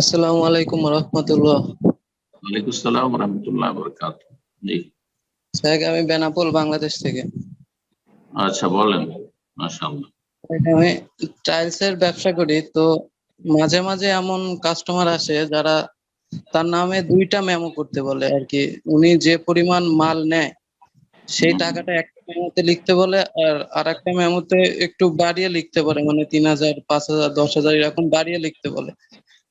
আসসালামু আলাইকুম রহমতুল্লাহ। ওয়ালাইকুম আসসালাম রহমতুল্লাহ বরকাত জি। স্যার আমি বেনাপোল বাংলাদেশ থেকে। আচ্ছা বলেন মাশাআল্লাহ। আমি টাইলস এর ব্যবসা করি তো মাঝে মাঝে এমন কাস্টমার আসে যারা তার নামে দুইটা মেমো করতে বলে আর কি। উনি যে পরিমাণ মাল নেয় সেই টাকাটা একটা মেমোতে লিখতে বলে আর আর একটা মেমোতে একটু বাড়িয়ে লিখতে পারে মানে তিন হাজার পাঁচ হাজার দশ হাজার এরকম বাড়িয়ে লিখতে বলে।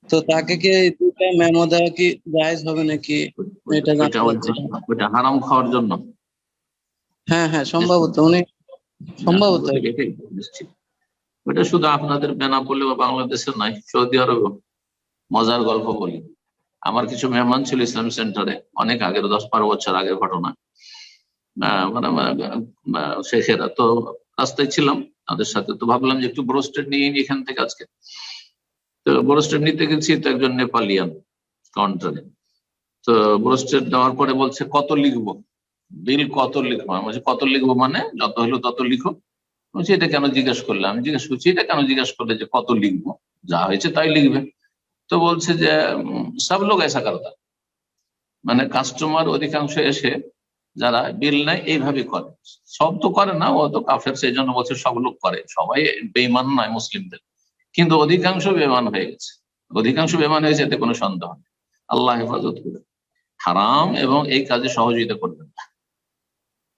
তো তাকে কি দুইটা মেমো দেওয়া কি জায়েজ হবে নাকি? এটা জানতে ওইটা হারাম খাওয়ার জন্য। হ্যাঁ হ্যাঁ সম্ভবত। উনি সম্ভবত। নিশ্চিত ওইটা শুধু আপনাদের বেনাপোলে বা বাংলাদেশে নাই সৌদি আরব মজার গল্প বলি। আমার কিছু মেহমান ছিল ইসলাম সেন্টারে অনেক আগের দশ বারো বছর আগের ঘটনা। মানে আহ, শেখেরা। তো রাস্তায় ছিলাম তাদের সাথে। তো ভাবলাম যে একটু ব্রোস্টেড নিয়ে এখান থেকে আজকে। তো ব্রোস্টেড নিতে গেছি, তো একজন নেপালিয়ান কাউন্টারে তো ব্রোস্টেড দেওয়ার পরে বলছে, কত লিখব? বিল কত লিখব? আমি বলছি, কত লিখব মানে? যত হলো তত লিখো। বলছি, এটা কেন জিজ্ঞেস করলে? আমি জিজ্ঞেস করছি, এটা কেন জিজ্ঞেস করলে যে কত লিখব? যা হয়েছে তাই লিখবে। তো বলছে যে সব লোক এসা করতা মানে কাস্টমার অধিকাংশ এসে যারা, বিল নেয় এইভাবে করে। সব তো করে না, ও তো কাফের, সেই জন্য বলছে, সব লোক করে। সবাই বেইমান নয়, মুসলিমদের। কিন্তু অধিকাংশ বেমান হয়ে গেছে। অধিকাংশ বেমান হয়েছে, এতে কোনো সন্দেহ নেই। আল্লাহ হেফাজত করে হারাম এবং এই কাজে সহযোগিতা করবেন না।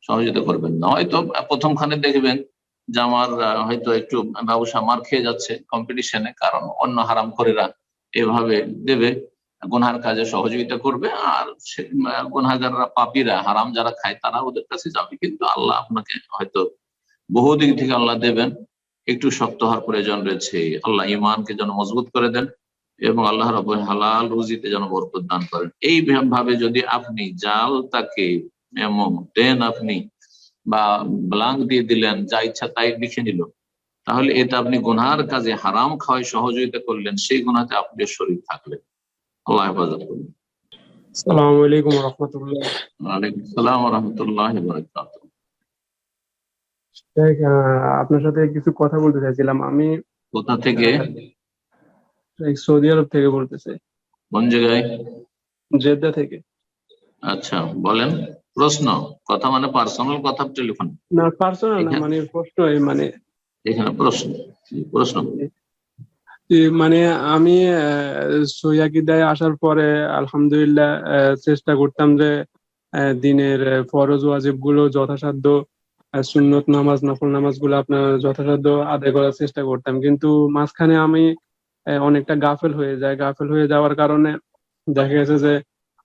সহযোগিতা করবেন না। হয়তো প্রথমখানে দেখবেন যে আমার হয়তো একটু ব্যবসা মার খেয়ে যাচ্ছে কম্পিটিশনে কারণ অন্য হারাম করেরা এভাবে দেবে। গুনহার কাজে সহযোগিতা করবে আর গুনহাগাররা, পাপীরা, হারাম যারা খায়, তারা ওদের কাছে যাবে। কিন্তু আল্লাহ আপনাকে হয়তো বহু দিক থেকে আল্লাহ দেবেন। একটু শক্ত হওয়ার প্রয়োজন রয়েছে। আল্লাহ ইমানকে যেন মজবুত করে দেন এবং আল্লাহ রব হালাল রুজিতে যেন বরকত দান করেন। এই ভাবে যদি আপনি জাল তাকে মেমো দেন আপনি বা ব্লাঙ্ক দিয়ে দিলেন যা ইচ্ছা তাই লিখে নিল তাহলে এটা আপনি গুনহার কাজে হারাম খাওয়ায় সহযোগিতা করলেন সেই গুনাতে আপনি শরীর থাকলেন। আল্লাহ হেফাজত করুন। আসসালামু আলাইকুম রহমতুল্লাহ। ওয়ালাইকুম সালাম রহমতুল্লাহ বরকাত আপনার সাথে কিছু কথা বলতে চাইছিলাম। আমি কোথা থেকে? সৌদি আরব থেকে বলতেছি। কোন জায়গায়? জেদ্দা থেকে। আচ্ছা বলেন। প্রশ্ন কথা মানে পার্সোনাল কথা টেলিফোন না পার্সোনাল না মানে প্রশ্ন মানে এখানে প্রশ্ন প্রশ্ন। মানে আমি সৈয়াকিদায় আসার পরে আলহামদুলিল্লাহ চেষ্টা করতাম যে দিনের ফরজ ওয়াজিবগুলো যথাসাধ্য সুন্নত নামাজ নফল নামাজগুলো আপনার যথাসাধ্য আদায় করার চেষ্টা করতাম। কিন্তু মাঝখানে আমি অনেকটা গাফেল হয়ে যায় গাফেল হয়ে যাওয়ার কারণে দেখা গেছে যে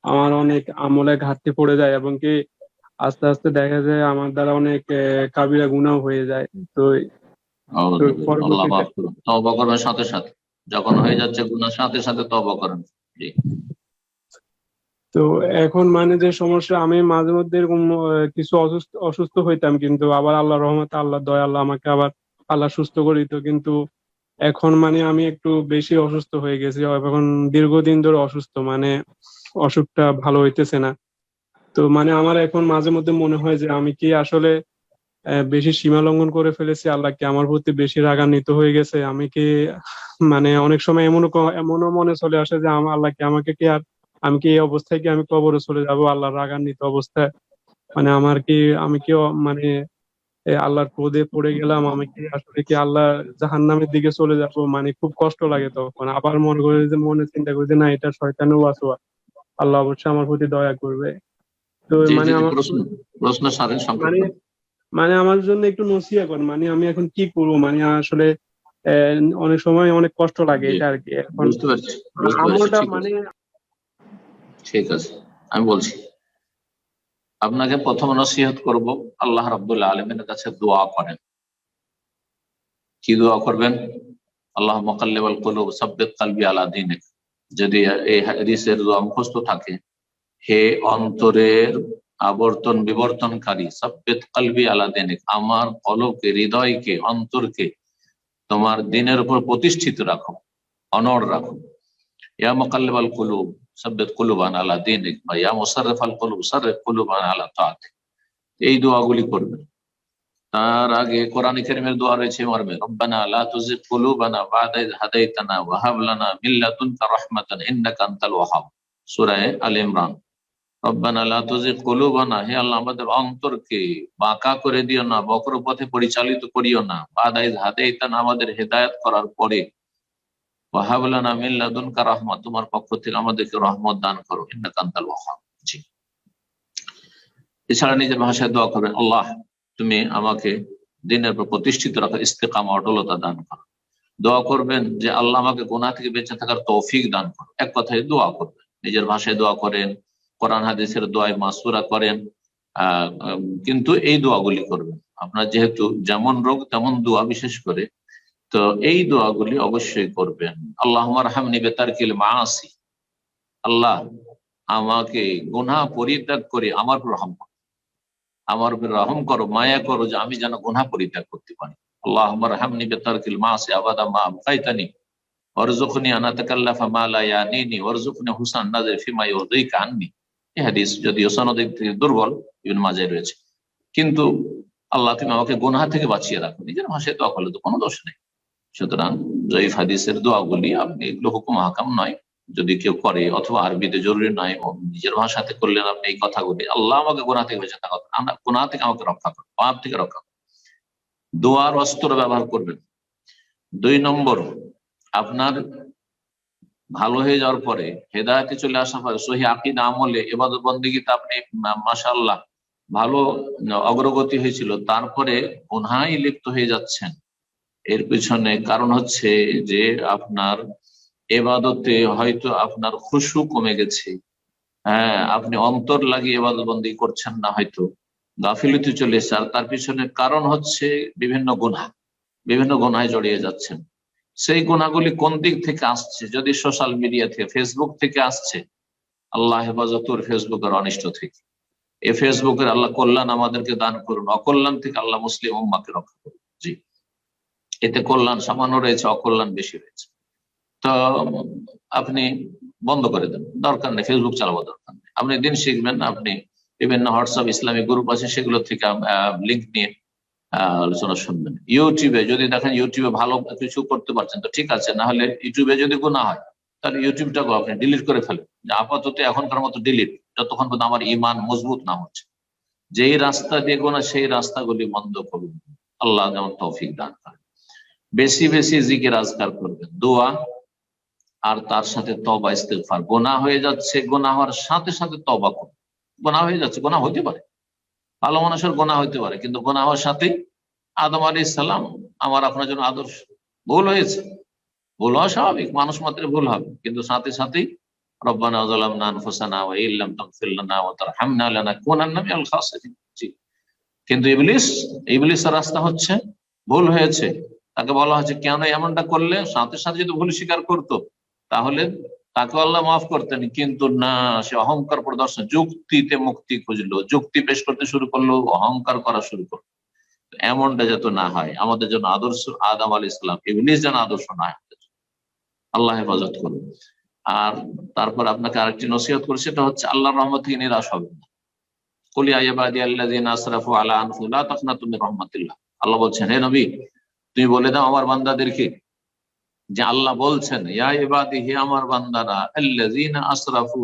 আমার অনেক আমলে ঘাটতি পড়ে যায় এবং কি আস্তে আস্তে দেখা যায় আমার দ্বারা অনেক কাবিরা গুনাহ হয়ে যায়। তো করার সাথে সাথে। যখন হয়ে যাচ্ছে গুনার সাথে সাথে তওবা করেন। তো এখন মানে যে সমস্যা, আমি মাঝে মধ্যে এরকম কিছু অসুস্থ অসুস্থ হইতাম কিন্তু আবার আল্লাহ রহমত আল্লাহ দয়া, আল্লাহ আমাকে আবার আল্লাহ সুস্থ করে দিত। কিন্তু এখন মানে আমি একটু বেশি অসুস্থ হয়ে গেছি। এখন দীর্ঘদিন ধরে অসুস্থ মানে অসুখটা ভালো হইতেছে না। তো মানে আমার এখন মাঝে মধ্যে মনে হয় যে আমি কি আসলে বেশি সীমা লঙ্ঘন করে ফেলেছি? আল্লাহ কি আমার প্রতি বেশি রাগান্বিত হয়ে গেছে? আমি কি মানে অনেক সময় এমনও এমনও মনে চলে আসে যে আমার আল্লাহ কি আমাকে কি আর আমি কি এই অবস্থায় কি আমি কবরে চলে যাব? আল্লাহর রাগান্বিত অবস্থায়। মানে আমার কি আমি কি মানে আল্লাহর ক্রোধে পড়ে গেলাম? আমি কি আসলে কি আল্লাহ জাহান্নামের দিকে চলে যাব? মানে খুব কষ্ট লাগে তখন। আবার মনে করে যে মনে চিন্তা করি যে না এটা শয়তানের ওয়াসওয়া আল্লাহ অবশ্যই আমার প্রতি দয়া করবে। তো মানে আমার প্রশ্ন প্রশ্ন সারেন মানে মানে আমার জন্য একটু নসিয়া করেন। মানে আমি এখন কি করব? মানে আসলে আহ, অনেক সময় অনেক কষ্ট লাগে এটা আর কি। এখন ঠিক মানে ঠিক আছে, আমি বলছি। আপনাকে প্রথম নসিহত করব, আল্লাহ রাব্বুল আলমিনের কাছে দোয়া করেন। কি দোয়া করবেন? আল্লাহ মোকাল্লেবাল কলুব, সাব্বিত কালবি আলা দিনে যদি এই হাদিসের দোয়া মুখস্থ থাকে, হে অন্তরের আবর্তন বিবর্তনকারী, সাব্বিত কালবি আলা দিনে আমার কলবকে, হৃদয়কে, অন্তরকে তোমার দিনের উপর প্রতিষ্ঠিত রাখো, অনড় রাখো। ইয়া মোকাল্লেবাল কুলুব সাব্বিত কুলুবান আলা দিনিক বা ইয়া মুসাররিফ আল কুলুব সাররিফ কুলুবান আলা তাআতিক এই দোয়াগুলি করবেন। তার আগে কোরআন কারীমের দোয়া রয়েছে মর্মে, রব্বানা লা তুজিগ কুলুবানা বা'দা ইয হাদাইতানা ওয়া হাব লানা মিন লাদুনকা রাহমাতান ইন্নাকা আনতাল ওয়াহ্হাব সূরা আল ইমরান। রব্বানা লা তুজিগ কুলুবানা হে আল্লাহ, আমাদের অন্তরকে বাঁকা করে দিও না বক্র পথে পরিচালিত করিও না। বা'দা ইয হাদাইতানা আমাদের হেদায়েত করার পরে ওয়া হাব লানা মিন লাদুনকা রাহমাত, তোমার পক্ষ থেকে আমাদেরকে রহমত দান করো। ইন্নাকা আনতাল ওয়াহ্হাব জি। এছাড়া নিজের ভাষায় দোয়া করবেন, আল্লাহ, তুমি আমাকে দিনের উপর প্রতিষ্ঠিত রাখার ইস্তেকাম, অটলতা দান করো। দোয়া করবেন যে আল্লাহ আমাকে গোনা থেকে বেঁচে থাকার তৌফিক দান করো। এক কথায় দোয়া করবেন। নিজের ভাষায় দোয়া করেন, কোরআন হাদিসের দোয়ায় মাসুরা করেন কিন্তু এই দোয়াগুলি করবেন। আপনার যেহেতু যেমন রোগ তেমন দোয়া বিশেষ করে তো এই দোয়াগুলি অবশ্যই করবেন। আল্লাহ হামনি বেতার কিল মাসি আল্লাহ আমাকে গুনাহ পরিত্যাগ করে আমার রহম করো আমার উপর রহম করো, মায়া করো যে আমি যেন গুনাহ পরিত্যাগ করতে পারি। আল্লাহ হামনি বেতার কিল মাসি আবাদা মা আবকাইতানি ওয়ারজুকনি আনা তাকাল্লাফা মা লা ইয়ানিনি ওয়ারজুকনি হুসান নাযির ফিমা ইউযিকা আননি। এই হাদিস যদিও সনদিক থেকে দুর্বল, ইবনে মাজায় রয়েছে। কিন্তু আল্লাহ তুমি আমাকে গুনাহ থেকে বাঁচিয়ে রাখো। নিজের ভাষায় দোয়া করলে তো কোনো দোষ নেই। সুতরাং জয়ীফ হাদিসের দোয়াগুলি আপনি এগুলো হুকুম হাকাম নয়, যদি কেউ করে অথবা আরবিতে জরুরি নয় নিজের ভাষাতে করলেন আপনি এই কথাগুলি, আল্লাহ আমাকে গুনাহ থেকে বেঁচে থাকা গুনাহ থেকে আমাকে রক্ষা করো পাপ থেকে রক্ষা করো দোয়ার অস্ত্র ব্যবহার করবেন। দুই নম্বর, আপনার ভালো হয়ে যাওয়ার পরে হেদায়তে চলে আসার পরে সহি আকিদ আমলে এবাদত বন্দীগীতে আপনি মাসাল্লাহ ভালো অগ্রগতি হয়েছিল, তারপরে গুনহাই লিপ্ত হয়ে যাচ্ছেন। এর পিছনে কারণ হচ্ছে যে আপনার এবাদতে হয়তো আপনার খুশু কমে গেছে। হ্যাঁ আপনি অন্তর লাগিয়ে এবাদত বন্দি করছেন না হয়তো। গাফিলতি চলে এসছে। আর তার পিছনে কারণ হচ্ছে বিভিন্ন গুণা বিভিন্ন গুণায় জড়িয়ে যাচ্ছেন। সেই গুণাগুলি কোন দিক থেকে আসছে? যদি সোশ্যাল মিডিয়া থেকে, ফেসবুক থেকে আসছে, আল্লাহ হেফাজতুর ফেসবুকের অনিষ্ট থেকে। এ ফেসবুকের আল্লাহ কল্যাণ আমাদেরকে দান করুন। অকল্যাণ থেকে আল্লাহ মুসলিম উম্মাকে রক্ষা করুন। এতে কল্যাণ সামান্য রয়েছে, অকল্যাণ বেশি রয়েছে। তো আপনি বন্ধ করে দেন, দরকার নেই ফেসবুক চালাবো দরকার নেই। আপনি দিন শিখবেন, আপনি বিভিন্ন হোয়াটসঅ্যাপ ইসলামিক গ্রুপ আছে, সেগুলো থেকে লিঙ্ক নিয়ে আলোচনা শুনবেন। ইউটিউবে যদি দেখেন ইউটিউবে ভালো কিছু করতে পারছেন, তো ঠিক আছে, না হলে ইউটিউবে যদি গুণা হয়, তাহলে ইউটিউবটাকে আপনি ডিলিট করে ফেলেন। যে আপাতত এখনকার মতো ডিলিট যতক্ষণ পর্যন্ত আমার ইমান মজবুত না হচ্ছে। যেই রাস্তা দিয়ে গোনা সেই রাস্তাগুলি বন্ধ করুন। আল্লাহ যেমন তৌফিক দান করেন। বেশি বেশি জিকির আজকার করবেন। দোয়া আর তার সাথে তবা ইস্তেফার গোনা হয়ে যাচ্ছে, গোনা হওয়ার সাথে সাথে তবা করুন। গোনা হয়ে যাচ্ছে, গোনা হতে পারে। ভালো মানুষের গোনা হইতে পারে, কিন্তু গোনা হওয়ার সাথেই আদম আলী ইসালাম আমার আপনার জন্য আদর্শ। ভুল হয়েছে। ভুল হওয়া স্বাভাবিক, মানুষ মাত্রে ভুল হবে। কিন্তু সাথে সাথেই ইল্লাম কিন্তু ইবলিস, ইবলিসের রাস্তা হচ্ছে, ভুল হয়েছে তাকে বলা হচ্ছে কেন এমনটা করলে? সাথে সাথে যদি ভুল স্বীকার করতো, তাহলে তাকে আল্লাহ মাফ করতেন। কিন্তু না, সে অহংকার প্রদর্শন, যুক্তিতে মুক্তি খুঁজলো, যুক্তি পেশ করতে শুরু করল, অহংকার করা শুরু করল। এমনটা যাতে না হয়, আমাদের জন্য আদর্শ আদাম আল ইসলাম ইবলিস যেন আদর্শ না হয়। আল্লাহ হেফাজত করুন। আর তারপর আপনাকে আরেকটি নসিহত করে, সেটা হচ্ছে আল্লাহর রহমত থেকে নিরাশ হবে না। কলি আইয়াবাদি আল্লাহ আসরাফু আলা আনফুল্লাহ তখনা তুমি রহমতুল্লাহ। আল্লাহ বলছেন, হে নবী তুমি বলে দাও আমার বান্দাদেরকে যে আল্লাহ বলছেন, ইয়া আমার বান্দারা আসরাফু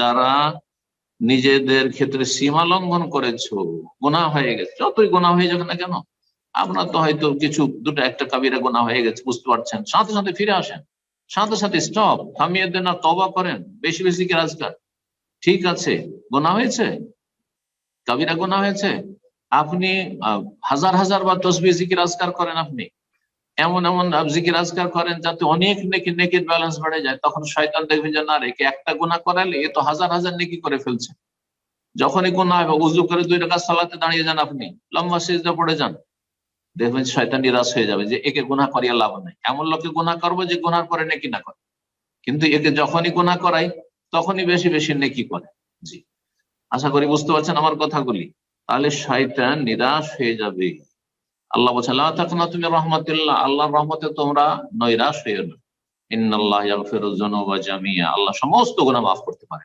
যারা নিজেদের ক্ষেত্রে সীমা লঙ্ঘন করেছ, গুনাহ হয়ে গেছে, যতই গুনাহ হয়ে যাবে না কেন আপনার তো হয়তো কিছু, দুটো, একটা কাবিরা গোনা হয়ে গেছে, বুঝতে পারছেন। সাথে সাথে ফিরে আসেন, সাথে সাথে স্টপ থামিয়ে দেন আর তবা করেন, বেশি বেশি কি রাজগার ঠিক আছে গোনা হয়েছে? কাবিরা গোনা হয়েছে? আপনি হাজার হাজার বা তসবি জিকির আজকার করেন আপনি। এমন এমন জিকির আজকার করেন যাতে অনেক নেকি নেকির ব্যালেন্স বেড়ে যায়। তখন শয়তান দেখবে যে, না রেখে একটা গুণা করালে এ তো হাজার হাজার নেকি করে ফেলছে। যখনই গুণা হবে, উজু করে দুই টাকা সালাতে দাঁড়িয়ে যান আপনি। লম্বা সিজদা পড়ে যান। দেখবেন শয়তান নিরাশ হয়ে যাবে যে, একে গুণা করিয়া লাভ নেই। এমন লোকে গুণা করব যে গুনার পরে নেকি না করে। কিন্তু একে যখনই গুণা করাই, তখনই বেশি বেশি নেকি করে। জি। আশা করি বুঝতে পারছেন আমার কথাগুলি। তাহলে শয়তান নিরাশ হয়ে যাবে। আল্লাহ বলছেন আল্লাহ তখন তুমি রহমতুল্লাহ। আল্লাহ রহমতে তোমরা নৈরাশ হয়ে না। ইন্নাল্লাহ জামিয়া আল্লাহ সমস্ত গুণা মাফ করতে পারে।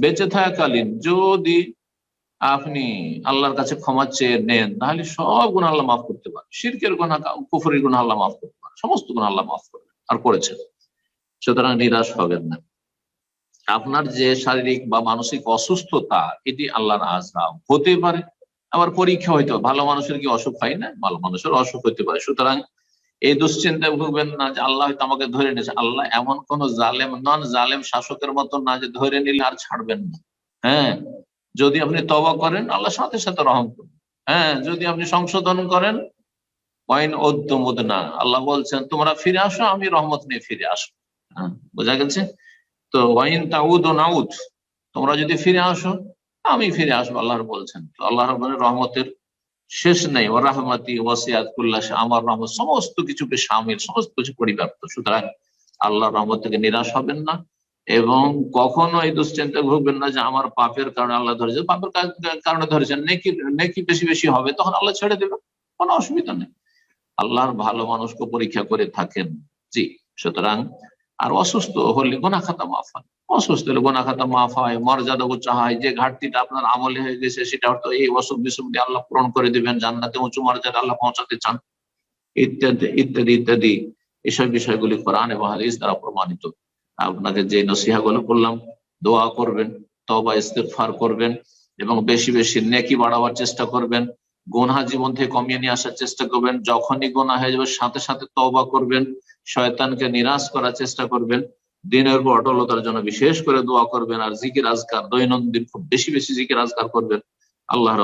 বেঁচে থাকাকালীন যদি আপনি আল্লাহর কাছে ক্ষমা চেয়ে নেন, তাহলে সব গুণ আল্লাহ মাফ করতে পারে। শিরকের গুণা কুফরের গুণ আল্লাহ মাফ করতে পারে। সমস্ত গুণ আল্লাহ মাফ করবে আর করেছেন। সুতরাং নিরাশ হবেন না। আপনার যে শারীরিক বা মানসিক অসুস্থতা, এটি আল্লাহর আজরাও হতে পারে। আবার পরীক্ষা হইতে ভালো মানুষের কি অসুখ হয় না? ভালো মানুষের অসুখ হইতে পারে। সুতরাং এই দুশ্চিন্তায় ভুগবেন না যে আল্লাহ হয়তো আমাকে ধরে নিয়েছে। আল্লাহ এমন কোন জালেম নন জালেম শাসকের মতো না যে ধরে নিলে আর ছাড়বেন না। হ্যাঁ? যদি আপনি তবা করেন, আল্লাহ সাথে সাথে রহম করবেন। হ্যাঁ? যদি আপনি সংশোধন করেন, ওয়াইন উদ্যমুদ না আল্লাহ বলছেন, তোমরা ফিরে আসো, আমি রহমত নিয়ে ফিরে আসো হ্যাঁ? বোঝা গেছে? তো ওয়াইন তাউদ ও নাউদ তোমরা যদি ফিরে আসো, আমি ফিরে আসব আল্লাহর বলছেন। তো আল্লাহ রহমানের রহমতের শেষ নেই ও রাহমাতি ওয়াসিয়াত কুল্লাহ আমার রহমত সমস্ত কিছুকে সামিল, সমস্ত কিছু পরিব্যাপ্ত। সুতরাং আল্লাহর রহমত থেকে নিরাশ হবেন না এবং কখনো এই দুশ্চিন্তায় ভুগবেন না যে আমার পাপের কারণে আল্লাহ ধরেছে। পাপের কারণে ধরেছেন, নেকি নেকি বেশি বেশি হবে, তখন আল্লাহ ছেড়ে দেবে কোনো অসুবিধা নেই। আল্লাহর ভালো মানুষকে পরীক্ষা করে থাকেন। জি, সুতরাং আর অসুস্থ হলে গোনা খাতা মাফ হয়। অসুস্থ হলে গোনা খাতা মাফ হয়, মর্যাদা উচ্চ হয়, যে ঘাটতিটা আপনার আমলে হয়ে গেছে সেটা হয়তো এই অসুখ বিসুখ দিয়ে আল্লাহ পূরণ করে দিবেন, জান্নাতে উঁচু মর্যাদা আল্লাহ পৌঁছাতে চান। ইত্যাদি ইত্যাদি ইত্যাদি এসব বিষয়গুলি কোরআন এবং হাদিস দ্বারা প্রমাণিত। আপনাকে যে নসিহা গুলো করলাম, দোয়া করবেন তবা ইস্তেফার করবেন এবং বেশি বেশি নেকি বাড়াবার চেষ্টা করবেন, গোনা জীবন থেকে কমিয়ে নিয়ে আসার চেষ্টা করবেন, যখনই গোনা হয়ে যাবে সাথে সাথে তবা করবেন শয়তানকে নিরাশ করার চেষ্টা করবেন, দিনের পর অটলতার জন্য বিশেষ করে দোয়া করবেন আর জিকির আজকার, দৈনন্দিন খুব বেশি বেশি জিকির আজকার করবেন। আল্লাহ